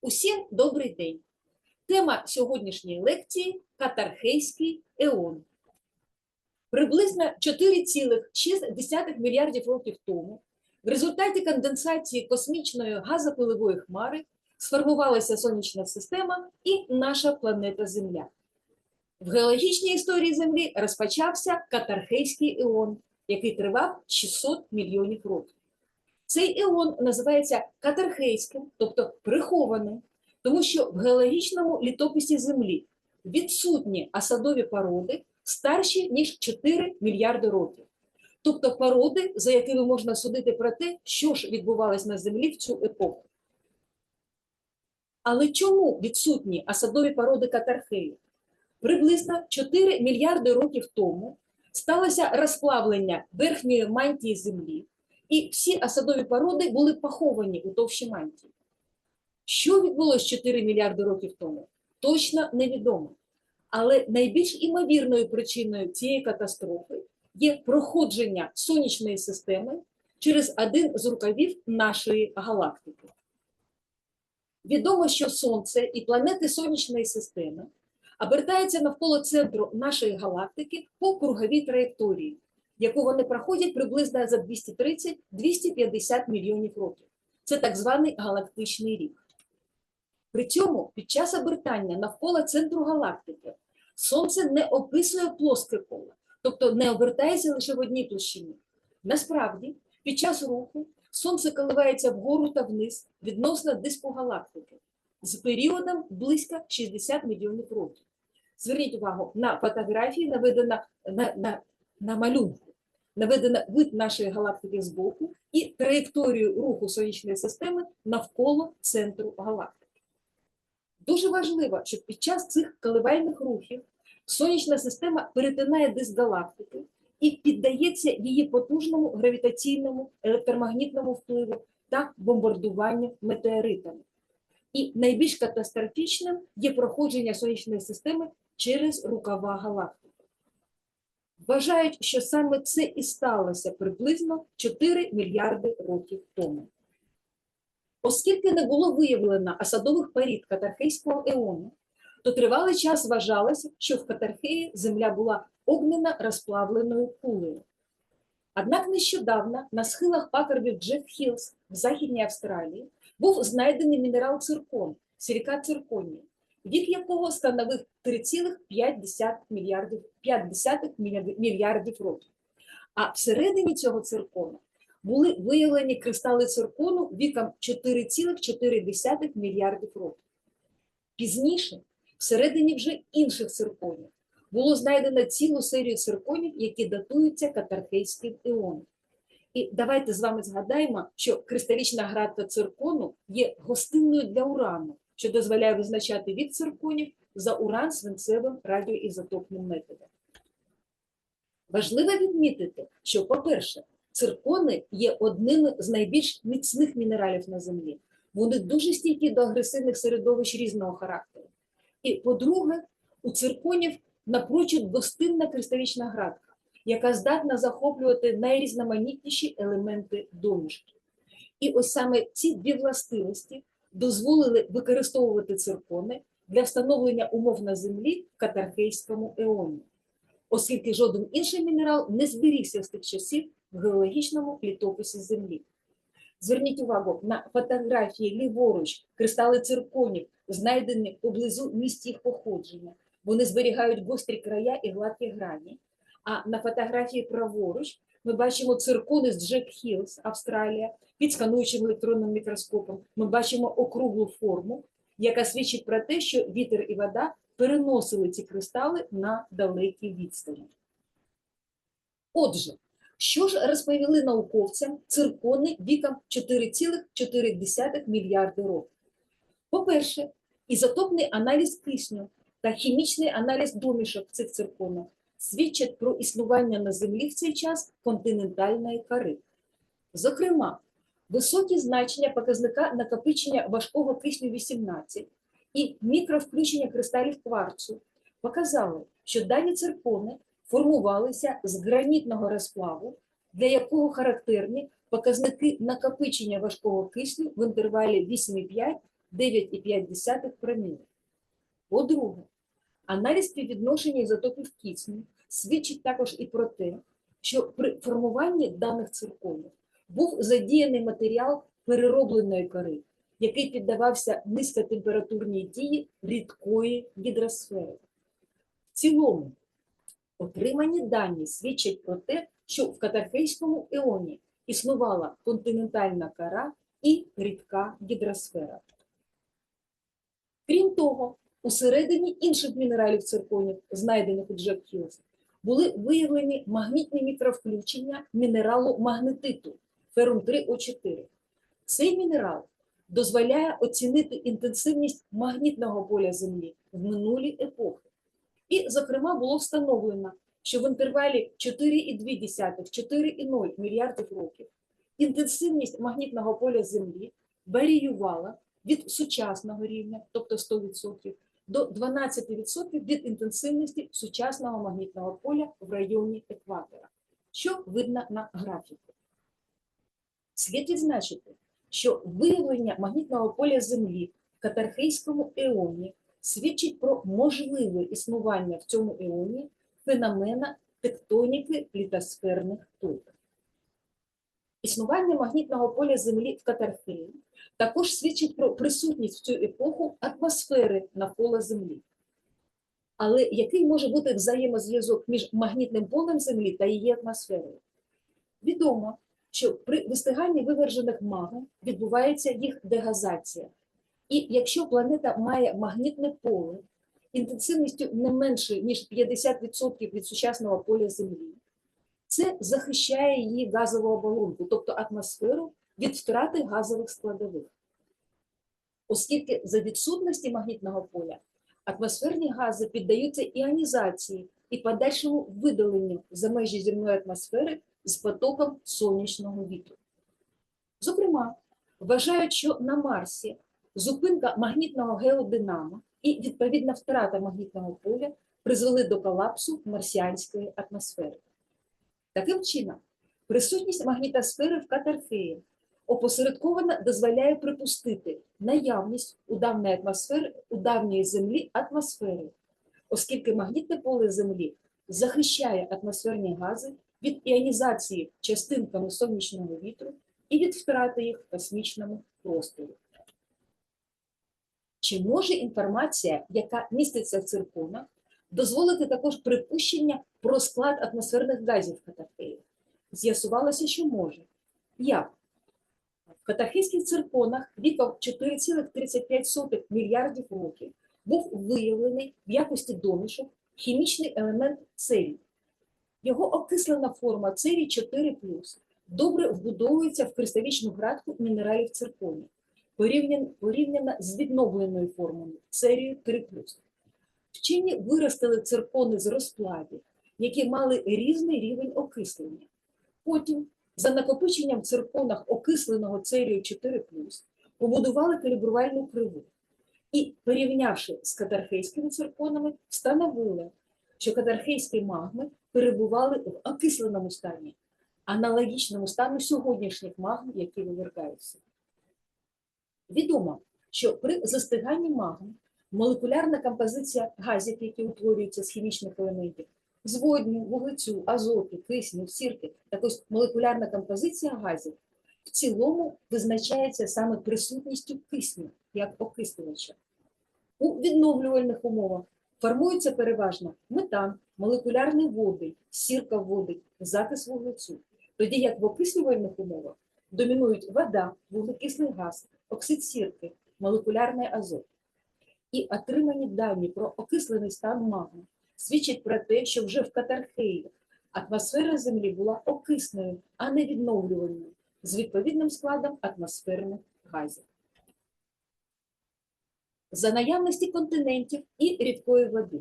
Усім добрий день. Тема сьогоднішньої лекції Катархейський еон. Приблизно 4,6 мільярдів років тому в результаті конденсації космічної газопиливої хмари сформувалася сонячна система і наша планета Земля. В геологічній історії Землі розпочався Катархейський еон, який тривав 600 мільйонів років. Цей еон називається катархейським, тобто прихованим, тому що в геологічному літописі Землі відсутні осадові породи старші, ніж 4 мільярди років. Тобто породи, за якими можна судити про те, що ж відбувалось на Землі в цю епоху. Але чому відсутні осадові породи катархею? Приблизно 4 мільярди років тому сталося розплавлення верхньої мантії Землі, і всі осадові породи були поховані у товщі мантії. Що відбулося 4 мільярди років тому? Точно невідомо. Але найбільш імовірною причиною цієї катастрофи є проходження сонячної системи через один з рукавів нашої галактики. Відомо, що Сонце і планети сонячної системи обертаються навколо центру нашої галактики по круговій траєкторії, яку вони проходять приблизно за 230-250 мільйонів років. Це так званий галактичний рік. При цьому під час обертання навколо центру галактики Сонце не описує плоске коло, тобто не обертається лише в одній площині. Насправді, під час руху Сонце коливається вгору та вниз відносно диску галактики з періодом близько 60 мільйонів років. Зверніть увагу, на фотографії наведена на, на, на малюнку, наведено вид нашої галактики збоку і траєкторію руху сонячної системи навколо центру галактики. Дуже важливо, щоб під час цих коливальних рухів сонячна система перетинає диск галактики і піддається її потужному гравітаційному електромагнітному впливу та бомбардуванню метеоритами. І найбільш катастрофічним є проходження сонячної системи через рукава галактики. Вважають, що саме це і сталося приблизно 4 мільярди років тому. Оскільки не було виявлено осадових порід Катархейського еону, то тривалий час вважалося, що в Катархеї земля була огненно розплавленою кулею. Однак нещодавно на схилах пагорбів Джеф Хілс в Західній Австралії був знайдений мінерал циркон, силікат цирконію, вік якого становив 3,5 мільярдів, 5 мільярдів років. А всередині цього циркону були виявлені кристали циркону віком 4,4 мільярдів років. Пізніше, всередині вже інших цирконів, було знайдено цілу серію цирконів, які датуються катархейським іоном. І давайте з вами згадаємо, що кристалічна градка циркону є гостинною для урану, що дозволяє визначати від цирконів за уран свинцевим радіоізотопним методом. Важливо відмітити, що, по-перше, циркони є одним з найбільш міцних мінералів на Землі. Вони дуже стійкі до агресивних середовищ різного характеру. І, по-друге, у цирконів напрочуд гостинна кристалічна градка, яка здатна захоплювати найрізноманітніші елементи домішки. І ось саме ці дві властивості дозволили використовувати циркони для встановлення умов на Землі в катархейському еоні, оскільки жоден інший мінерал не зберігся з тих часів в геологічному літописі Землі. Зверніть увагу на фотографії ліворуч кристали цирконів, знайдені поблизу місць їх походження. Вони зберігають гострі края і гладкі грані. А на фотографії праворуч ми бачимо циркони з Джек Хілс, Австралія, під скануючим електронним мікроскопом. Ми бачимо округлу форму, яка свідчить про те, що вітер і вода переносили ці кристали на далекі відстані. Отже, що ж розповіли науковцям циркони віком 4,4 мільярди років? По-перше, ізотопний аналіз кисню та хімічний аналіз домішок цих цирконів свідчать про існування на Землі в цей час континентальної кори. Зокрема, високі значення показника накопичення важкого кисню 18 і мікровключення кристалів кварцу показали, що дані циркони формувалися з гранітного розплаву, для якого характерні показники накопичення важкого кисню в інтервалі 9,5 проміли. По-друге, аналіз співвідношення ізотопів кисню свідчить також і про те, що при формуванні даних цирконів був задіяний матеріал переробленої кори, який піддавався низькотемпературній дії рідкої гідросфери. В цілому, отримані дані свідчать про те, що в Катархейському еоні існувала континентальна кора і рідка гідросфера. Крім того, усередині інших мінералів цирконів, знайдених у Джек Хілс, були виявлені магнітні мікровключення мінералу магнетиту ферум 3О4. Цей мінерал дозволяє оцінити інтенсивність магнітного поля Землі в минулі епохи. І, зокрема, було встановлено, що в інтервалі 4,2-4,0 мільярдів років інтенсивність магнітного поля Землі варіювала від сучасного рівня, тобто 100%, до 12% від інтенсивності сучасного магнітного поля в районі екватора, що видно на графіку. Слід відзначити, що виявлення магнітного поля Землі в Катархейському еоні свідчить про можливе існування в цьому еоні феномена тектоніки літосферних плит. Існування магнітного поля Землі в Катархеї також свідчить про присутність в цю епоху атмосфери навколо Землі. Але який може бути взаємозв'язок між магнітним полем Землі та її атмосферою? Відомо, що при вистиганні вивержених магом відбувається їх дегазація. І якщо планета має магнітне поле інтенсивністю не менше, ніж 50% від сучасного поля Землі, це захищає її газову оболонку, тобто атмосферу, від втрати газових складових. Оскільки за відсутності магнітного поля атмосферні гази піддаються іонізації і подальшому видаленню за межі земної атмосфери з потоком сонячного вітру. Зокрема, вважають, що на Марсі зупинка магнітного геодинама і відповідна втрата магнітного поля призвели до колапсу марсіанської атмосфери. Таким чином, присутність магнітосфери в Катархеї опосередковано дозволяє припустити наявність у давньої атмосфери, у давньої Землі атмосфери, оскільки магнітне поле Землі захищає атмосферні гази від іонізації частинками сонячного вітру і від втрати їх в космічному просторі. Чи може інформація, яка міститься в цирконах, дозволити також припущення про склад атмосферних газів в Катархеї? З'ясувалося, що може. Як? В катархейських цирконах віком 4,35 мільярдів років був виявлений в якості домішок хімічний елемент церій. Його окислена форма церій 4 добре вбудовується в кристалічну градку мінералів цирконів, порівняно, з відновленою формою церію 3 Вчені виростили циркони з розплавів, які мали різний рівень окислення. Потім, за накопиченням в цирконах окисленого церію 4 побудували калібрувальну криву і, порівнявши з катархейськими цирконами, встановили, що катархейські магми перебували в окисленому стані, аналогічному стану сьогоднішніх магм, які вивергаються. Відомо, що при застиганні магм молекулярна композиція газів, які утворюються з хімічних елементів, з водню, вуглецю, азоту, кисню, сірки, так ось молекулярна композиція газів в цілому визначається саме присутністю кисню як окислювача. У відновлювальних умовах формується переважно метан, молекулярний водий, сірка води, закис вуглецю, тоді як в окислювальних умовах домінують вода, вуглекислий газ, оксид сірки, молекулярний азот. І отримані дані про окислений стан магми свідчать про те, що вже в Катархеї атмосфера Землі була окисною, а не відновлювальною, з відповідним складом атмосферних газів. За наявності континентів і рідкої води,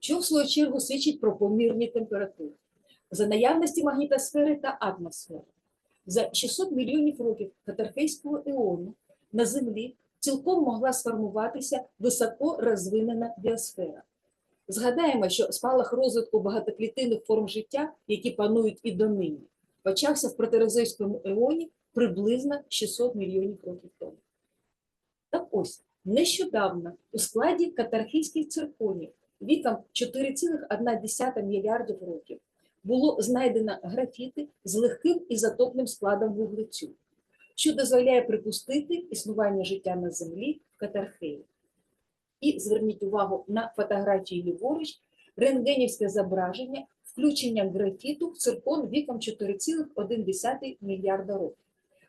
що в свою чергу свідчить про помірні температури, за наявності магнітосфери та атмосфери. За 600 мільйонів років Катархейського еону на Землі цілком могла сформуватися високо розвинена біосфера. Згадаємо, що спалах розвитку багатоклітинних форм життя, які панують і донині, почався в протерозойському еоні приблизно 600 мільйонів років тому. Так ось, Нещодавно у складі катархійських цирконів віком 4,1 мільярдів років було знайдено графіти з легким ізотопним складом вуглецю, що дозволяє припустити існування життя на Землі в Катархеї. І зверніть увагу на фотографії ліворуч, рентгенівське зображення включення графіту в циркон віком 4,1 мільярда років.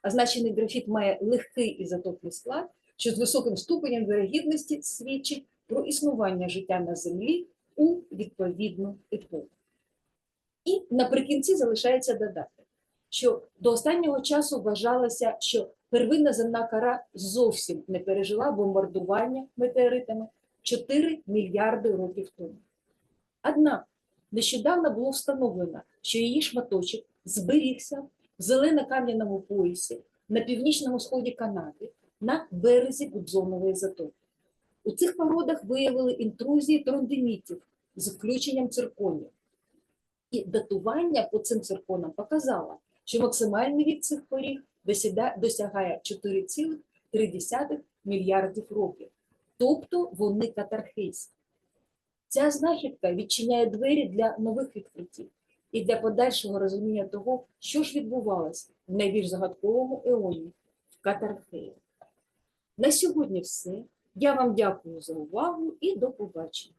Означений графіт має легкий ізотопний склад, що з високим ступенем вирогідності свідчить про існування життя на Землі у відповідну епоху. І наприкінці залишається додати, що до останнього часу вважалося, що первинна земна кора зовсім не пережила бомбардування метеоритами 4 мільярди років тому. Однак нещодавно було встановлено, що її шматочок зберігся в зелено-кам'яному поясі на північному сході Канади на березі Гудзонової затоки. У цих породах виявили інтрузії трондемітів з включенням цирконів. І датування по цим цирконам показало, що максимальний вік цих досяда- досягає 4,3 мільярдів років. Тобто вони катархейські. Ця знахідка відчиняє двері для нових відкриттів і для подальшого розуміння того, що ж відбувалося в найбільш загадковому еоні в Катархеї. На сьогодні все. Я вам дякую за увагу і до побачення.